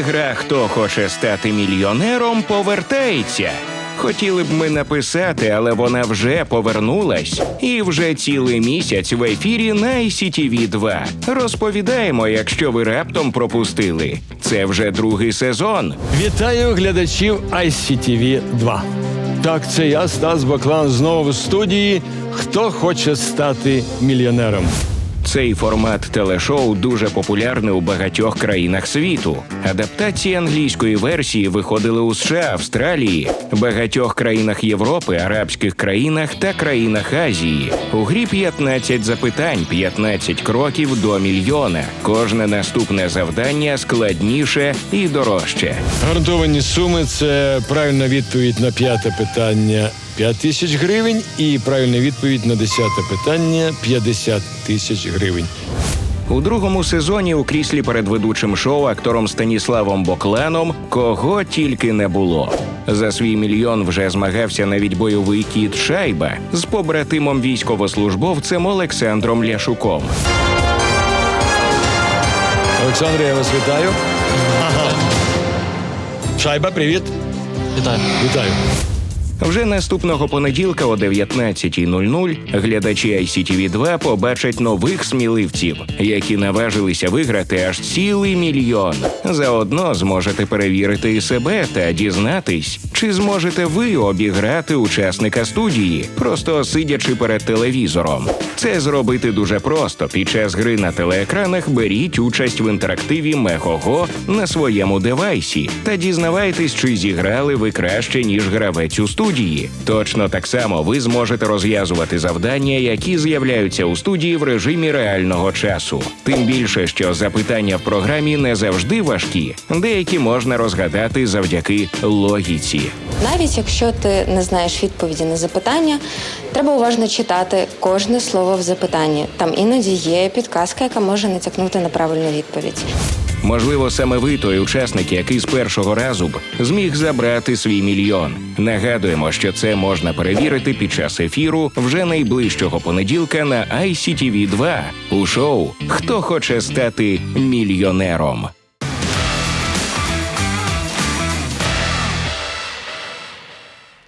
гра Хто хоче стати мільйонером повертається. Хотіли б ми написати, але вона вже повернулась. І вже цілий місяць в ефірі на ICTV 2 Розповідаємо, якщо ви раптом пропустили. Це вже другий сезон. Вітаю глядачів ICTV 2. Так, це я, Стас Баклан, знову в студії. Хто хоче стати мільйонером? Цей формат телешоу дуже популярний у багатьох країнах світу. Адаптації англійської версії виходили у США, Австралії, багатьох країнах Європи, арабських країнах та країнах Азії. У грі 15 запитань, 15 кроків до мільйона. Кожне наступне завдання складніше і дорожче. Гарантовані суми це правильна відповідь на п'яте питання 5 тисяч гривень, і правильна відповідь на десяте питання 50 тисяч гривень. У другому сезоні у кріслі перед ведучим шоу актором Станіславом Бокланом кого тільки не було. За свій мільйон вже змагався навіть бойовий кіт Шайба з побратимом військовослужбовцем Олександром Ляшуком. Олександре, я вас вітаю. Шайба, привіт. Вітаю. Вітаю. Вже наступного понеділка о 19.00 глядачі ICTV 2 побачать нових сміливців, які наважилися виграти аж цілий мільйон. Заодно зможете перевірити і себе та дізнатись, чи зможете ви обіграти учасника студії, просто сидячи перед телевізором. Це зробити дуже просто. Під час гри на телеекранах беріть участь в інтерактиві Мехого на своєму девайсі та дізнавайтесь, чи зіграли ви краще ніж гравець у студії. Точно так само ви зможете розв'язувати завдання, які з'являються у студії в режимі реального часу. Тим більше, що запитання в програмі не завжди важкі, деякі можна розгадати завдяки логіці. Навіть якщо ти не знаєш відповіді на запитання, треба уважно читати кожне слово в запитанні. Там іноді є підказка, яка може натякнути на правильну відповідь. Можливо, саме ви той учасник, який з першого разу б зміг забрати свій мільйон. Нагадуємо, що це можна перевірити під час ефіру вже найближчого понеділка на ICTV 2 у шоу Хто хоче стати мільйонером.